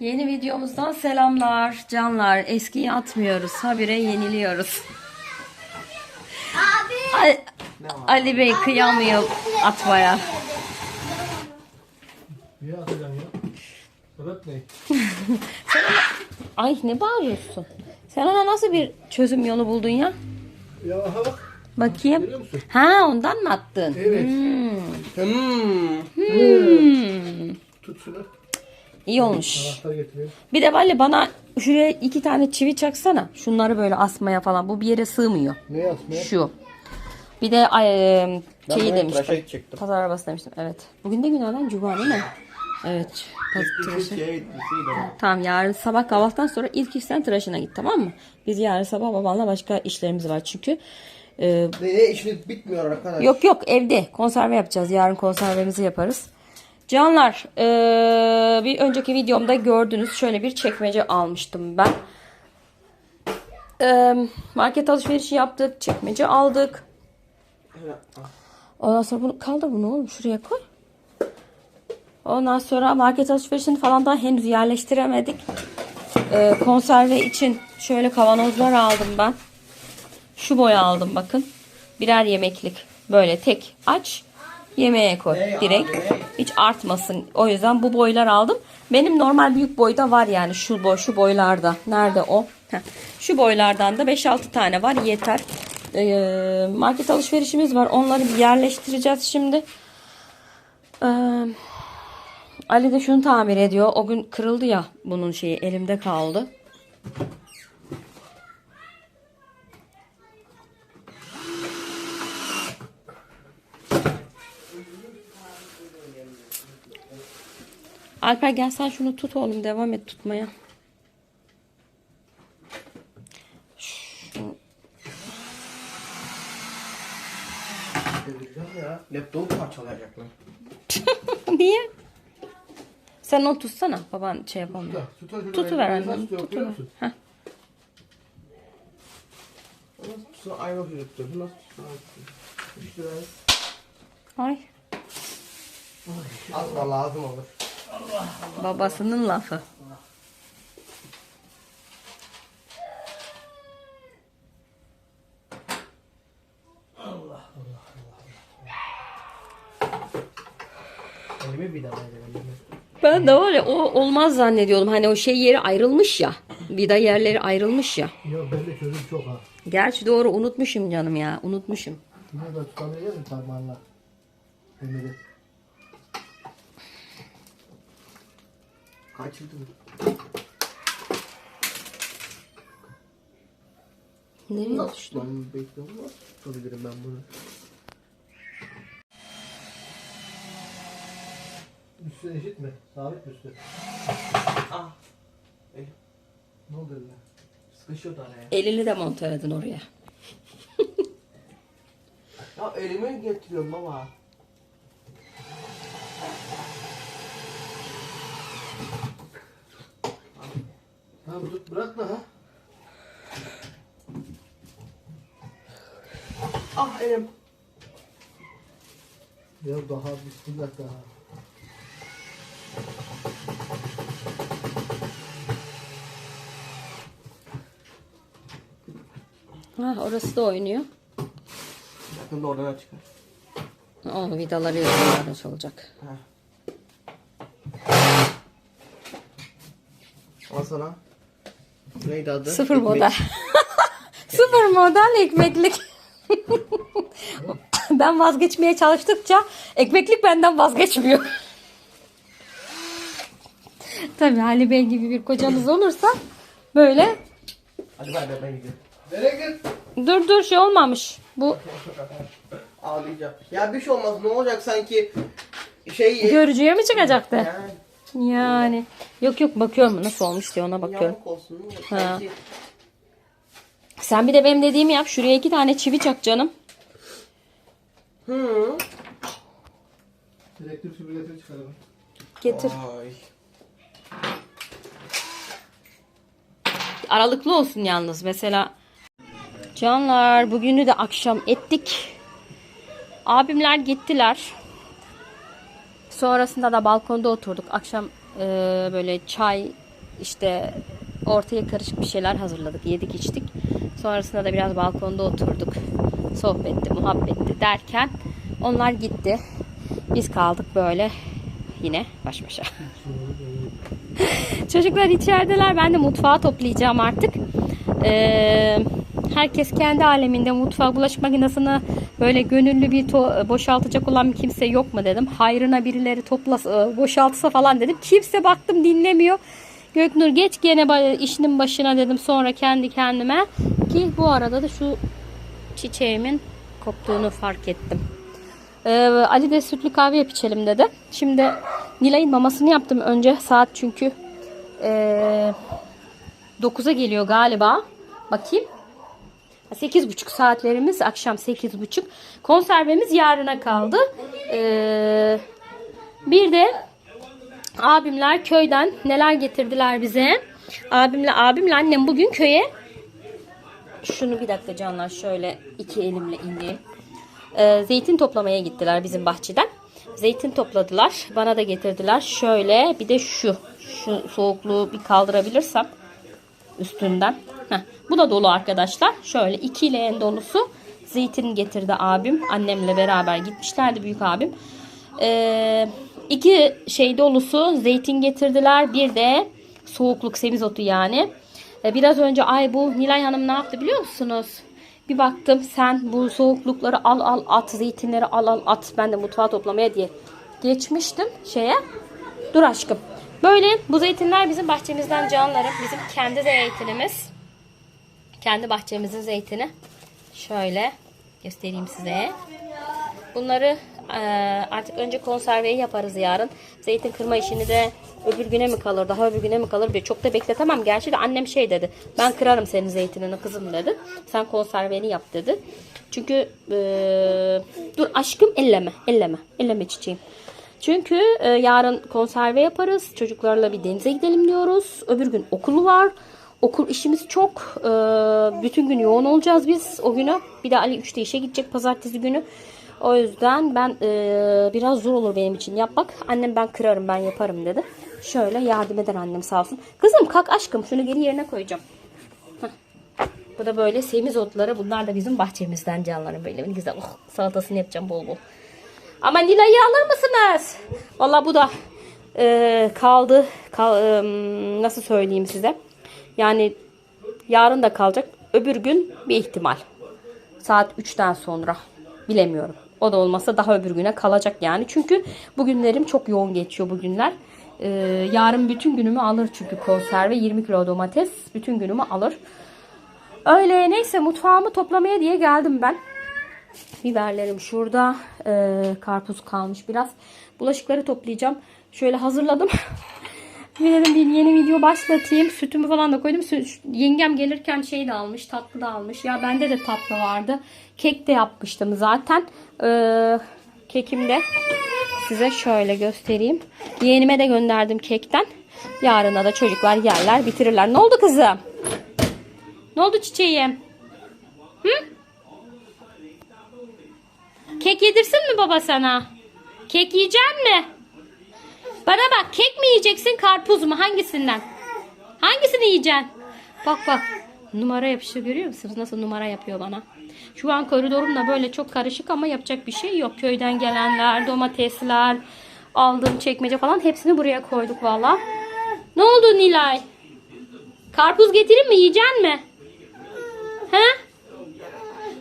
Yeni videomuzdan selamlar canlar. Eskiyi atmıyoruz. Habire yeniliyoruz. Abi. Ali, Ali Bey kıyamıyor atmaya. Niye atacaksın ya? Sebep ne? Ay ne bağırıyorsun? Sen ona nasıl bir çözüm yolu buldun ya? Ya bak. Bakayım. Ha ondan mı attın? Evet. Hmm. Hmm. Hmm. Tut şunu. İyi olmuş. Bir de Vali bana şuraya iki tane çivi çaksana. Şunları böyle asmaya falan. Bu bir yere sığmıyor. Ne yazmaya? Şu. Bir de ay, şeyi demiştim. Pazar arabası demiştim. Evet. Bugün de günlerden cuma değil mi? Evet. Tıraşı. Tamam yarın sabah kahvaltıdan sonra ilk iş sen tıraşına git tamam mı? Biz yarın sabah babanla başka işlerimiz var çünkü. Ee, ne işiniz bitmiyor arkadaş. yok yok evde konserve yapacağız. Yarın konservemizi yaparız. Canlar ee, bir önceki videomda gördünüz şöyle bir çekmece almıştım ben. Ee, market alışverişi yaptık. Çekmece aldık. Ondan sonra bunu kaldır bunu oğlum şuraya koy. Ondan sonra market alışverişini falan daha henüz yerleştiremedik. Ee, konserve için şöyle kavanozlar aldım ben. Şu boya aldım bakın. Birer yemeklik. Böyle tek aç yemeğe koy direkt. Hiç artmasın. O yüzden bu boylar aldım. Benim normal büyük boyda var yani şu boy şu boylarda. Nerede o? Heh. Şu boylardan da 5-6 tane var yeter. Ee, market alışverişimiz var. Onları bir yerleştireceğiz şimdi. Ee, Ali de şunu tamir ediyor. O gün kırıldı ya bunun şeyi elimde kaldı. Alper gel sen şunu tut oğlum devam et tutmaya. Ya. Laptop parçalayacaklar. Niye? Sen onu tutsana. Baban şey yapamıyor. Tutuver Nasıl annem. Tutuver. Heh. Ay. asla lazım olur. Babasının lafı. Elimi bir daha elimi. Ben de var ya o olmaz zannediyordum. Hani o şey yeri ayrılmış ya. Vida yerleri ayrılmış ya. Ya ben de çözüm çok ha. Gerçi doğru unutmuşum canım ya. Unutmuşum. Yine de tutamayacak mısın parmağınla? Demiri. Kaçırdım. Nereye Nasıl bekliyorum. Tutabilirim ben bunu? Üstü eşit mi? Sabit mi üstü? Ah. Ne oldu eline? Sıkışıyordu araya. Elini de montaladın oraya. Ya elimi getiriyorum baba. Tamam dur bırakma ha. Ah elim. Ya daha bismillah daha. Ha, orası da oynuyor. Yakında oradan çıkar. O vidaları yazılmış olacak. Ha. Al sana. Neydi adı? Sıfır Ekmek. model. Sıfır model ekmeklik. ben vazgeçmeye çalıştıkça ekmeklik benden vazgeçmiyor. Tabii Ali Bey gibi bir kocanız olursa böyle Hadi bay bay ben gidiyorum. Nereye git? dur dur şey olmamış. Bu Ağlayacağım. Ya bir şey olmaz ne olacak sanki şey görücüye mi çıkacaktı? yani, Yani yok yok bakıyorum nasıl olmuş diye ona bakıyorum. yamuk olsun. Ha. Sen bir de benim dediğimi yap. Şuraya iki tane çivi çak canım. Hı. Elektrik süpürgesini çıkaralım. Getir. Ay. Aralıklı olsun yalnız. Mesela canlar bugünü de akşam ettik. Abimler gittiler. Sonrasında da balkonda oturduk. Akşam e, böyle çay işte ortaya karışık bir şeyler hazırladık. Yedik içtik. Sonrasında da biraz balkonda oturduk. Sohbetti, muhabbetti derken onlar gitti. Biz kaldık böyle yine baş başa. Çocuklar içerideler. Ben de mutfağı toplayacağım artık. Ee, herkes kendi aleminde mutfağı bulaşık makinesini böyle gönüllü bir boşaltacak olan bir kimse yok mu dedim. Hayrına birileri toplasa, boşaltsa falan dedim. Kimse baktım dinlemiyor. Göknur geç gene işinin başına dedim sonra kendi kendime. Ki bu arada da şu çiçeğimin koptuğunu fark ettim. Ee, Ali de sütlü kahve yap içelim dedi. Şimdi Nilay'ın mamasını yaptım önce. Saat çünkü ee, 9'a geliyor galiba. Bakayım. 8.30 saatlerimiz akşam 8.30. Konservemiz yarına kaldı. Ee, bir de abimler köyden neler getirdiler bize. Abimle abimle annem bugün köye şunu bir dakika canlar şöyle iki elimle ineyim. Ee, zeytin toplamaya gittiler bizim bahçeden. Zeytin topladılar. Bana da getirdiler. Şöyle bir de şu. Şu soğukluğu bir kaldırabilirsem üstünden. Heh, bu da dolu arkadaşlar. Şöyle iki leğen dolusu zeytin getirdi abim. Annemle beraber gitmişlerdi büyük abim. Ee, iki şey dolusu zeytin getirdiler. Bir de soğukluk semizotu yani. Ee, biraz önce ay bu Nilay Hanım ne yaptı biliyor musunuz? Bir baktım sen bu soğuklukları al al at zeytinleri al al at ben de mutfağa toplamaya diye geçmiştim şeye. Dur aşkım. Böyle bu zeytinler bizim bahçemizden canlarım. Bizim kendi zeytinimiz. Kendi bahçemizin zeytini. Şöyle göstereyim size. Bunları eee, artık önce konserveyi yaparız yarın. Zeytin kırma işini de öbür güne mi kalır, daha öbür güne mi kalır çok da bekletemem. Gerçi de annem şey dedi. Ben kırarım senin zeytinini kızım dedi. Sen konserveni yap dedi. Çünkü eee, dur aşkım elleme, elleme, elleme çiçeğim. Çünkü e, yarın konserve yaparız. Çocuklarla bir denize gidelim diyoruz. Öbür gün okulu var. Okul işimiz çok. E, bütün gün yoğun olacağız biz o günü. Bir de Ali 3'te işe gidecek pazartesi günü. O yüzden ben e, biraz zor olur benim için yapmak. Annem ben kırarım ben yaparım dedi. Şöyle yardım eder annem sağ olsun. Kızım kalk aşkım şunu geri yerine koyacağım. Bu da böyle semizotları. Bunlar da bizim bahçemizden canlarım böyle. Güzel. Oh, salatasını yapacağım bol bol. Ama Nilay'ı alır mısınız? Valla bu da e, kaldı. Kal, e, nasıl söyleyeyim size? Yani yarın da kalacak. Öbür gün bir ihtimal. Saat 3'ten sonra. Bilemiyorum. O da olmasa daha öbür güne kalacak yani. Çünkü bugünlerim çok yoğun geçiyor bugünler. E, yarın bütün günümü alır çünkü konserve. 20 kilo domates bütün günümü alır. Öyle neyse mutfağımı toplamaya diye geldim ben. Biberlerim şurada. Ee, karpuz kalmış biraz. Bulaşıkları toplayacağım. Şöyle hazırladım. bir dedim bir yeni video başlatayım. Sütümü falan da koydum. Yengem gelirken şey de almış. Tatlı da almış. Ya bende de tatlı vardı. Kek de yapmıştım zaten. Ee, kekim de size şöyle göstereyim. Yeğenime de gönderdim kekten. Yarına da çocuklar yerler bitirirler. Ne oldu kızım? Ne oldu çiçeğim? Kek yedirsin mi baba sana? Kek yiyecek mi? Bana bak kek mi yiyeceksin karpuz mu hangisinden? Hangisini yiyeceksin? Bak bak numara yapışıyor görüyor musunuz? Nasıl numara yapıyor bana. Şu an koridorum da böyle çok karışık ama yapacak bir şey yok. Köyden gelenler, domatesler, aldığım çekmece falan hepsini buraya koyduk valla. Ne oldu Nilay? Karpuz getirin mi yiyeceksin mi? He?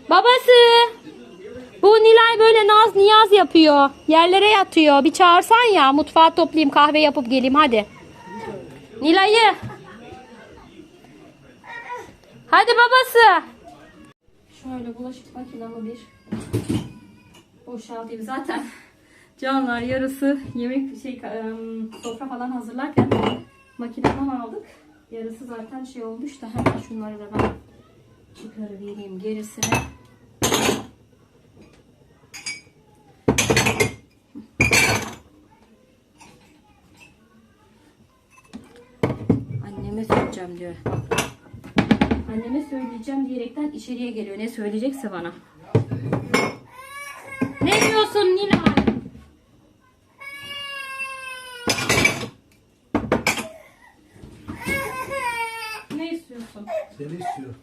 Babası. Bu Nilay böyle naz niyaz yapıyor. Yerlere yatıyor. Bir çağırsan ya mutfağa toplayayım kahve yapıp geleyim hadi. Nilay'ı. Hadi babası. Şöyle bulaşık makinamı bir boşaltayım. Zaten canlar yarısı yemek şey sofra falan hazırlarken makineden aldık. Yarısı zaten şey olmuş da hemen şunları da ben çıkarıvereyim gerisini. Anneme söyleyeceğim diyor. Anneme söyleyeceğim diyerekten içeriye geliyor. Ne söyleyecekse bana. Ne diyorsun Nilay? Seni istiyor.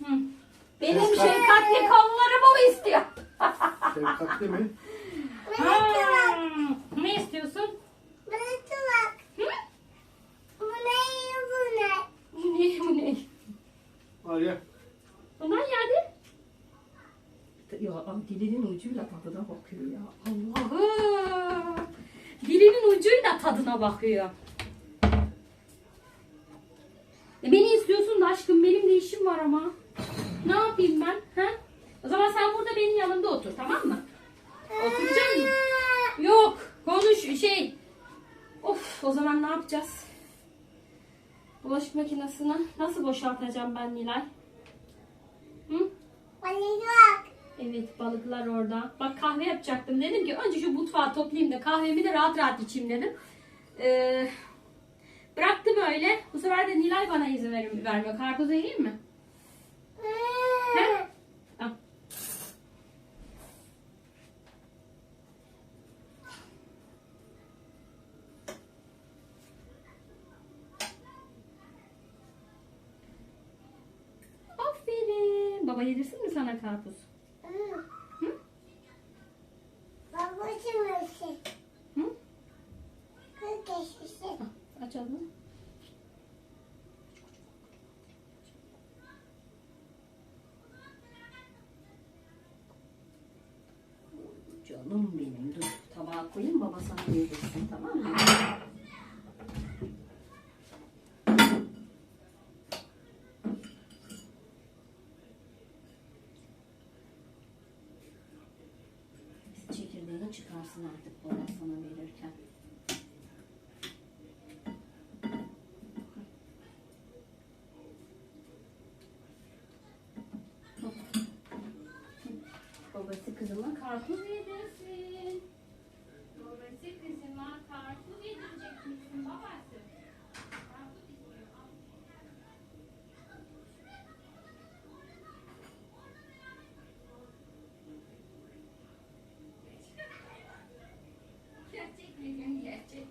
Benim Benim şefkatli kollarımı mı istiyor? şefkatli mi? Hmm, Ne istiyorsun? Bana bak. Hı? Bu ne bu ne? Bu ne bu ne? Al ya. Bunlar geldi. Ya am- dilinin ucuyla tadına bakıyor ya. Allah'ım. Dilinin ucuyla tadına bakıyor. E beni istiyorsun da aşkım benim de işim var ama. Ne yapayım ben? Ha? O zaman sen burada benim yanımda otur tamam mı? Oturacak mısın? Yok. Konuş şey. Of o zaman ne yapacağız? Bulaşık makinesini nasıl boşaltacağım ben Nilay? Hı? Bak. Evet balıklar orada. Bak kahve yapacaktım. Dedim ki önce şu mutfağı toplayayım da kahvemi de rahat rahat içeyim dedim. Ee, bıraktım öyle. Bu sefer de Nilay bana izin ver vermiyor. Karpuzu yiyeyim mi? He? Al. Aferin. Baba yedirsin mi sana karpuz? Hı? Babacım ölsün. Hı? Aç ağzını. Canım benim dur tabağa koyayım baba sana yedirsin tamam mı? Çekirdeğini çıkarsın artık baba sana verirken. Babası kızıma karpuz yedirsin. Babası kızıma karpuz yedirecek misin babası? Karpuz istiyor. al. Gerçek mi gün gerçek?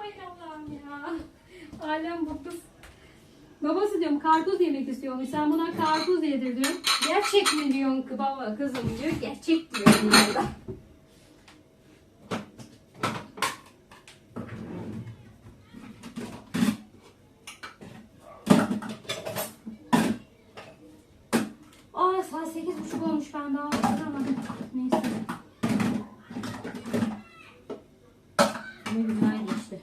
Ay Allah'ım ya. Alem bu kız. Babası diyorum karpuz yemek istiyormuş. Sen buna karpuz yedir. Gerçek mi diyorsun baba kızım diyor. Gerçek diyor bunlar da. Aa saat sekiz buçuk olmuş ben daha oturamadım. Neyse. Ne güzel geçti.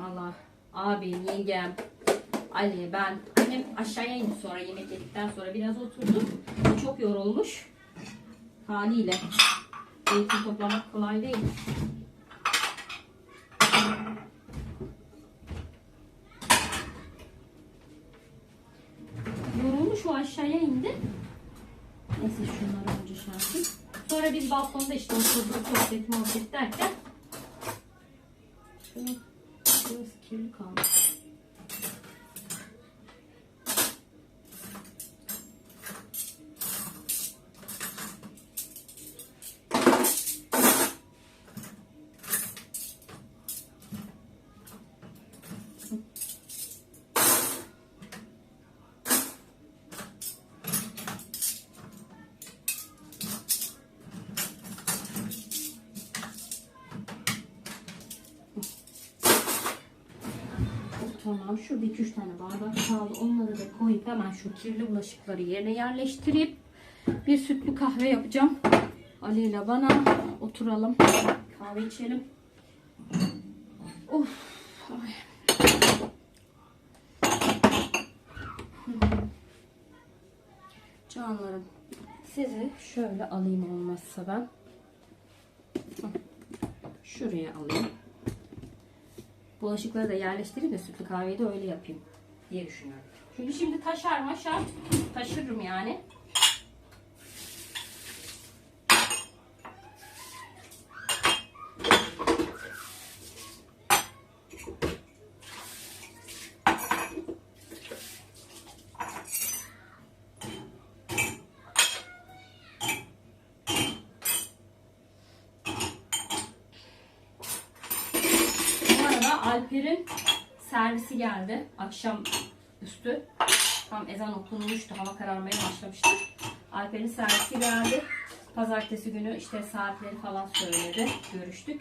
Allah abim, yengem, Ali, ben. Annem aşağıya indi sonra yemek yedikten sonra biraz oturdum. O çok yorulmuş. Haliyle. Zeytin toplamak kolay değil. Yorulmuş o aşağıya indi. Neyse şunları önce şey yapayım. Sonra biz balkonda işte oturduk sohbet muhabbet derken şunu Burası kirli kalmış. Tamam şurada 2-3 tane bardak kaldı. Onları da koyup hemen şu kirli bulaşıkları yerine yerleştirip bir sütlü kahve yapacağım. Ali ile bana oturalım. Kahve içelim. Of. Ay. Canlarım sizi şöyle alayım olmazsa ben. Şuraya alayım. Bulaşıkları da yerleştireyim de sütlü kahveyi de öyle yapayım diye düşünüyorum. Çünkü şimdi taşar maşar taşırırım yani. Alper'in servisi geldi. Akşam üstü. Tam ezan okunmuştu. Hava kararmaya başlamıştı. Alper'in servisi geldi. Pazartesi günü işte saatleri falan söyledi. Görüştük.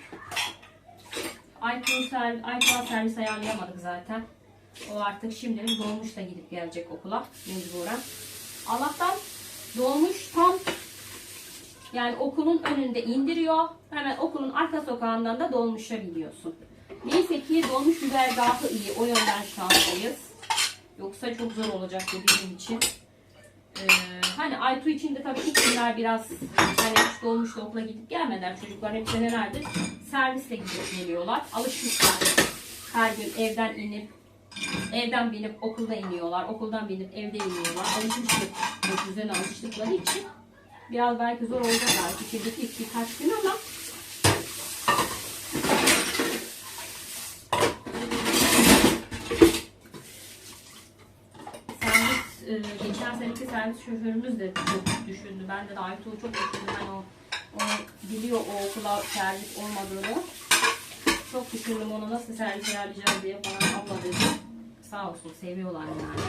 Aytuğ servis, Aytuğ'a servis ayarlayamadık zaten. O artık şimdilik dolmuşla gidip gelecek okula mecburen. Allah'tan dolmuş tam yani okulun önünde indiriyor. Hemen okulun arka sokağından da dolmuşa biniyorsun. Neyse ki dolmuş güzergahı iyi. O yönden şanslıyız. Yoksa çok zor olacaktı bizim için. Ee, hani Aytu için de tabii ilk günler biraz hani hiç dolmuşla okula gidip gelmediler. Çocuklar hep senelerdir servisle gidip geliyorlar. Alışmışlar. Her gün evden inip evden binip okulda iniyorlar. Okuldan binip evde iniyorlar. Alışmışlık. Düzene alıştıkları için biraz belki zor olacak belki şimdiki birkaç gün ama servis e, geçen seneki servis şoförümüz de çok düşündü. Ben de Aytuğ'u çok düşündüm. Hani o, o biliyor o okula servis olmadığını. Çok düşündüm onu nasıl servis ayarlayacağız diye bana abla dedi. Sağ olsun seviyorlar yani.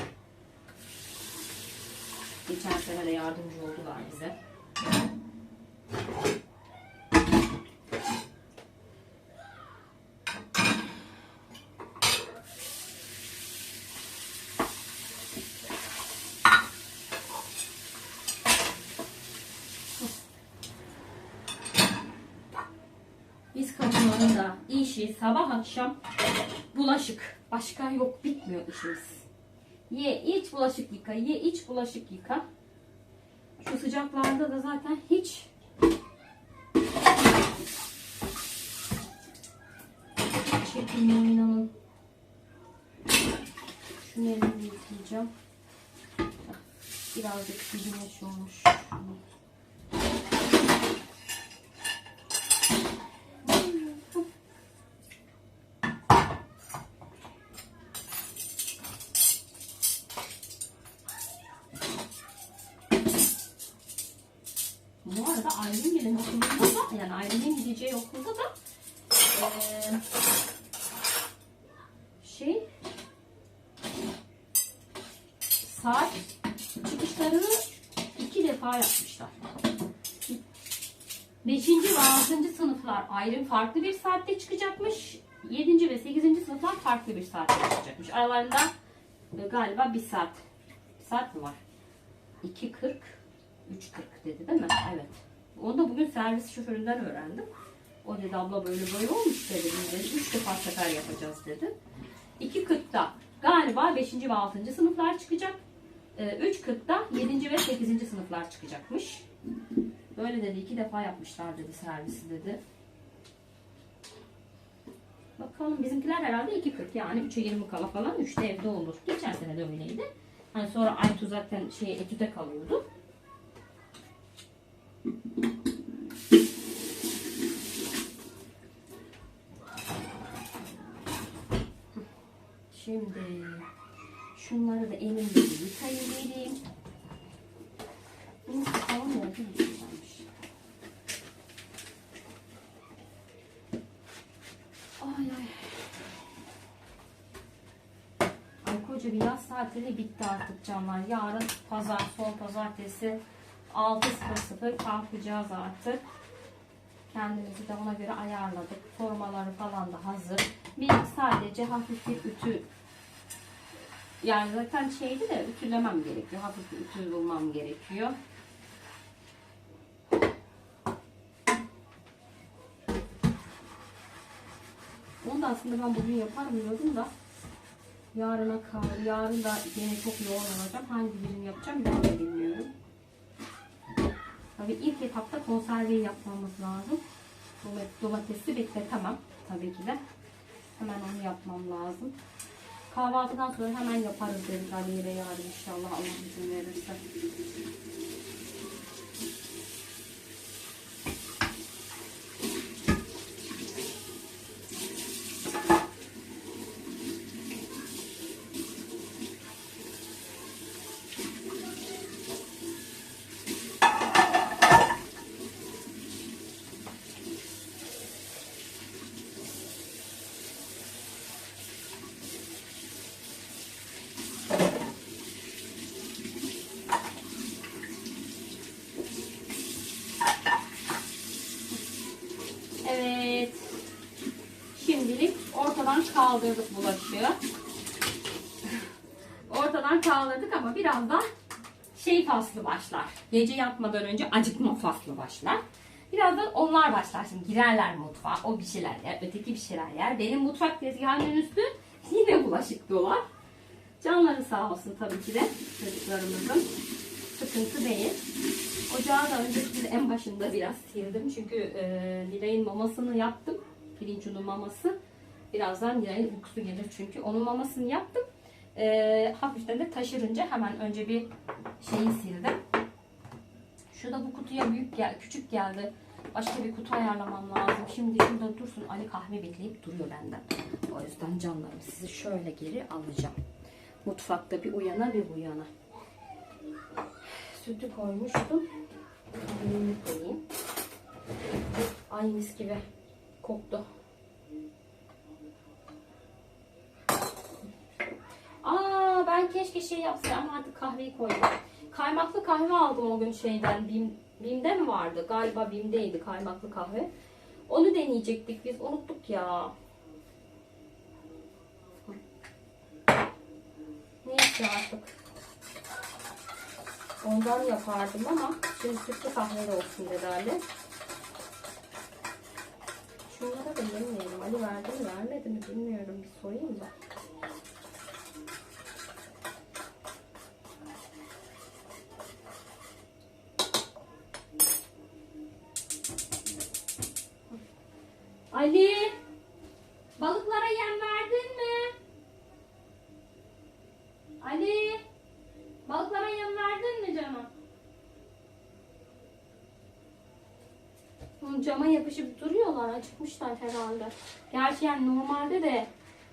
Geçen sene de yardımcı oldular bize. Biz kadınların da işi sabah akşam bulaşık. Başka yok bitmiyor işimiz. Ye iç bulaşık yıka, ye iç bulaşık yıka. Şu sıcaklarda da zaten hiç çekilmiyor inanın. Şunu elimi yıkayacağım. Birazcık bir güneş olmuş. Gideceği okulda da eee, şey saat çıkışlarını iki defa yapmışlar. Beşinci ve altıncı sınıflar ayrı farklı bir saatte çıkacakmış. Yedinci ve sekizinci sınıflar farklı bir saatte çıkacakmış. Aralarında e, galiba bir saat. Bir saat mi var? 2.40 3.40 dedi değil mi? Evet. Onu da bugün servis şoföründen öğrendim. O dedi abla böyle böyle olmuş dedi. Biz dedi 3 defa sefer yapacağız dedi. 2.40'da galiba 5. ve 6. sınıflar çıkacak. Ee, 3.40'da 7. ve 8. sınıflar çıkacakmış. Böyle dedi iki defa yapmışlar dedi servisi dedi. Bakalım bizimkiler herhalde 2.40 yani 3'e 20 kala falan 3'te evde olur. Geçen sene de öyleydi. Hani sonra Aytu zaten şey etüde kalıyordu. Şimdi şunları da elimle bir yıkayayım vereyim. Bunu mu? Güzelmiş. Ay ay. Ay koca bir yaz tatili bitti artık canlar. Yarın pazar, son pazartesi 6.00 kalkacağız artık. Kendimizi de ona göre ayarladık. Formaları falan da hazır. Bir sadece hafif bir ütü yani zaten şeydi de ütülemem gerekiyor. Hafif bir ütü bulmam gerekiyor. Onu da aslında ben bugün yaparım diyordum da yarına kalır. Yarın da yine çok yoğun olacağım. Hangi birini yapacağım ben de bilmiyorum. Tabii ilk etapta konserveyi yapmamız lazım. Domat- Domatesi bekletemem tabii ki de. Hemen onu yapmam lazım. Kahvaltıdan sonra hemen yaparız dedik Ali'ye yarın inşallah Allah izin verirse. Kaldırdık bulaşığı. Ortadan kaldırdık ama birazdan şey faslı başlar. Gece yatmadan önce acıkma faslı başlar. Birazdan onlar başlar. Şimdi girerler mutfağa. O bir şeyler yer, öteki bir şeyler yer. Benim mutfak tezgahının üstü yine bulaşık dolar. Canları sağ olsun tabii ki de çocuklarımızın. Sıkıntı değil. Ocağı da önceki en başında biraz sildim. Çünkü e, Nilay'ın mamasını yaptım. Pirinç unu maması. Birazdan Nilay'ın uykusu gelir çünkü. Onun mamasını yaptım. E, hafiften de taşırınca hemen önce bir şeyi sildim. Şu da bu kutuya büyük gel, küçük geldi. Başka bir kutu ayarlamam lazım. Şimdi şurada dursun. Ali kahve bekleyip duruyor benden. O yüzden canlarım sizi şöyle geri alacağım. Mutfakta bir uyana bir uyana. Sütü koymuştum. Kahvemi koyayım. Ay mis gibi koktu. Keşke şey yapsam artık kahveyi koydum. Kaymaklı kahve aldım o gün şeyden. Bim, Bim'de mi vardı? Galiba Bim'deydi kaymaklı kahve. Onu deneyecektik biz. Unuttuk ya. Neyse artık. Ondan yapardım ama şimdi sütlü kahve olsun dedi. Şunlara da yemeyelim. Ali verdi mi vermedi mi bilmiyorum. Bir sorayım da. Ali! Balıklara yem verdin mi? Ali! Balıklara yem verdin mi canım? Cama yapışıp duruyorlar. Acıkmışlar herhalde. Gerçi yani normalde de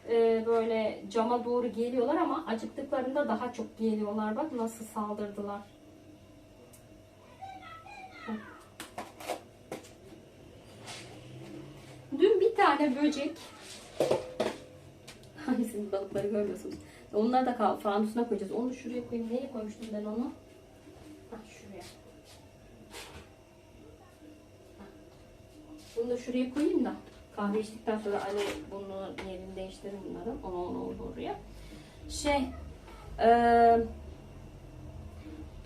e, böyle cama doğru geliyorlar ama acıktıklarında daha çok geliyorlar. Bak nasıl saldırdılar. Hı. Dün bir tane böcek Hangisini balıkları görmüyorsunuz. Onları da fanusuna koyacağız. Onu şuraya koyayım. Nereye koymuştum ben onu? Hah şuraya. Bunu da şuraya koyayım da. Kahve içtikten sonra Ali bunu yerini değiştirir bunların. Onu onu onu oraya. Şey. eee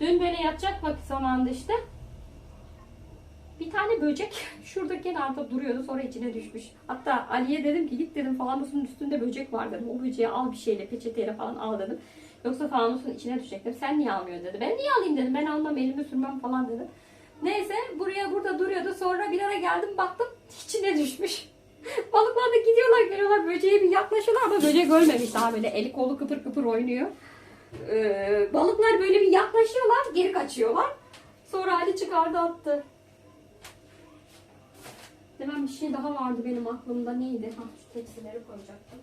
dün böyle yatacak vakit zamanında işte. Tane böcek şurada kenarda duruyordu sonra içine düşmüş. Hatta Ali'ye dedim ki git dedim fanusun üstünde böcek var dedim. O böceği al bir şeyle peçeteyle falan al dedim. Yoksa fanusun içine düşecektim. Sen niye almıyorsun dedi. Ben niye alayım dedim. Ben almam elimi sürmem falan dedi. Neyse buraya burada duruyordu. Sonra bir ara geldim baktım içine düşmüş. Balıklar da gidiyorlar geliyorlar böceğe bir yaklaşıyorlar ama böcek ölmemiş daha böyle eli kolu kıpır kıpır oynuyor. Ee, balıklar böyle bir yaklaşıyorlar geri kaçıyorlar. Sonra Ali çıkardı attı. Hemen bir şey daha vardı benim aklımda. Neydi? Ha, şu tepsileri koyacaktım.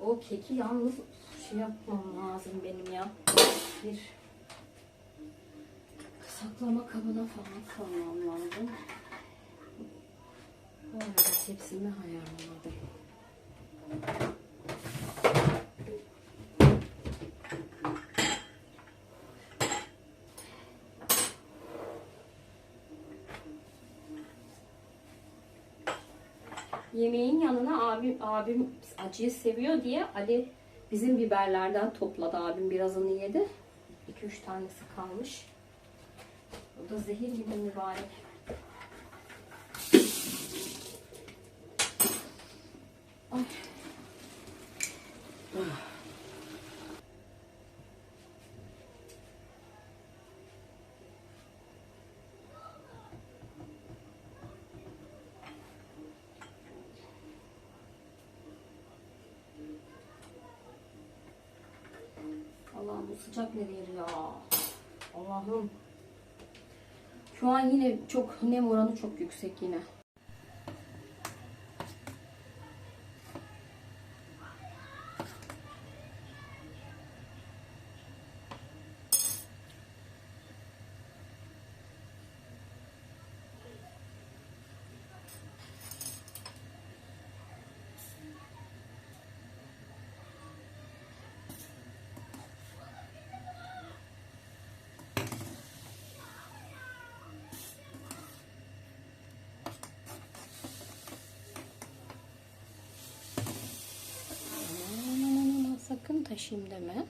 O keki yalnız şey yapmam lazım benim ya. Bir saklama kabına falan koymam lazım. Bu arada tepsimi ayarlamadım. Yemeğin yanına abim, abim acıyı seviyor diye Ali bizim biberlerden topladı. Abim birazını yedi. 2-3 tanesi kalmış. O da zehir gibi mübarek. Ay. Allah'ım bu sıcak nedir ya? Allah'ım. Şu an yine çok nem oranı çok yüksek yine. Paylaşayım deme.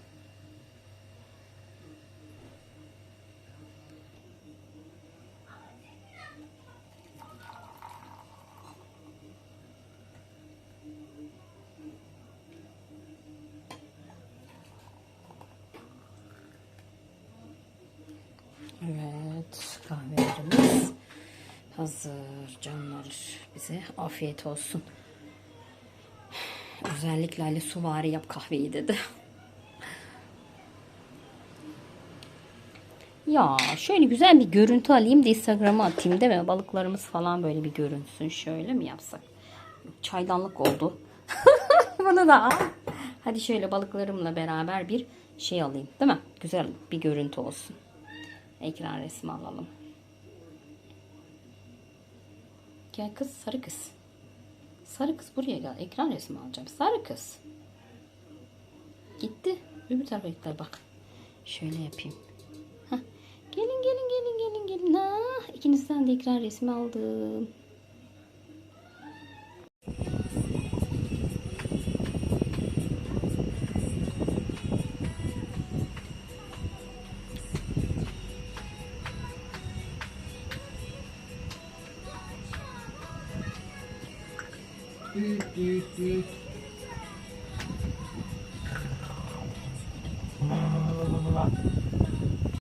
Evet, kahvelerimiz hazır canlar. Bize afiyet olsun. Özellikle Ali suvari yap kahveyi dedi. Ya şöyle güzel bir görüntü alayım da Instagram'a atayım değil mi? Balıklarımız falan böyle bir görünsün. Şöyle mi yapsak? Çaydanlık oldu. Bunu da al. Hadi şöyle balıklarımla beraber bir şey alayım değil mi? Güzel bir görüntü olsun. Ekran resmi alalım. Gel kız sarı kız. Sarı kız buraya gel. Ekran resmi alacağım. Sarı kız. Gitti. Öbür tarafa gittiler bak. Şöyle yapayım. Hah. Gelin gelin gelin gelin gelin. Ha, ikinizden de ekran resmi aldım.